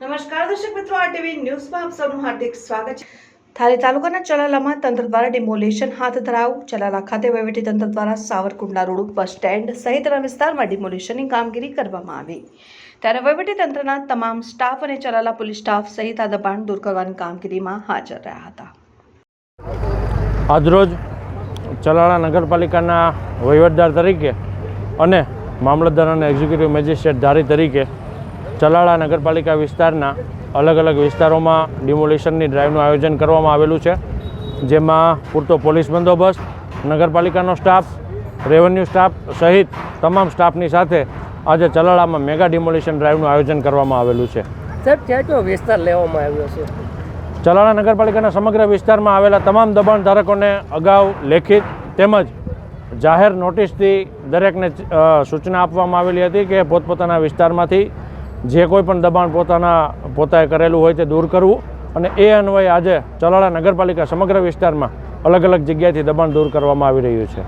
નમસ્કાર દર્શક મિત્રો આરટીવી ન્યૂઝમાં આપ સૌનું હાર્દિક સ્વાગત છે. થારી તાલુકાના ચલાલામાં તંત્ર દ્વારા ડિમોલેશન હાથ ધરાવ. ચલાલા ખાતે વહીવટી તંત્ર દ્વારા સાવરકુંડલા રોડ બસ સ્ટેન્ડ સહિતના વિસ્તારમાં ડિમોલેશનની કામગીરી કરવામાં આવી. ત્યારે વહીવટી તંત્રના તમામ સ્ટાફ અને ચલાલા પોલીસ સ્ટાફ સહિત આ દબાણ દૂર કરવાની કામગીરીમાં હાજર રહ્યા હતા. આજરોજ ચલાળા નગરપાલિકાના વહીવટદાર તરીકે અને મામલતદાર અને એક્ઝિક્યુટિવ મેજિસ્ટ્રેટ ધારી તરીકે ચલાળા નગરપાલિકા વિસ્તારના અલગ અલગ વિસ્તારોમાં ડિમોલિશનની ડ્રાઈવનું આયોજન કરવામાં આવેલું છે. જેમાં પૂરતો પોલીસ બંદોબસ્ત નગરપાલિકાનો સ્ટાફ રેવન્યુ સ્ટાફ સહિત તમામ સ્ટાફની સાથે આજે ચલાળામાં મેગા ડિમોલિશન ડ્રાઈવનું આયોજન કરવામાં આવેલું છે. સાહેબ ક્યાં કયો વિસ્તાર લેવામાં આવ્યો છે? ચલાળા નગરપાલિકાના સમગ્ર વિસ્તારમાં આવેલા તમામ દબાણ ધારકોને અગાઉ લેખિત તેમજ જાહેર નોટિસથી દરેકને સૂચના આપવામાં આવેલી હતી કે પોતપોતાના વિસ્તારમાંથી જે કોઈ પણ દબાણ પોતાના પોતાએ કરેલું હોય તે દૂર કરવું અને એ અન્વયે આજે ચલાળા નગરપાલિકા સમગ્ર વિસ્તારમાં અલગ અલગ જગ્યાએથી દબાણ દૂર કરવામાં આવી રહ્યું છે.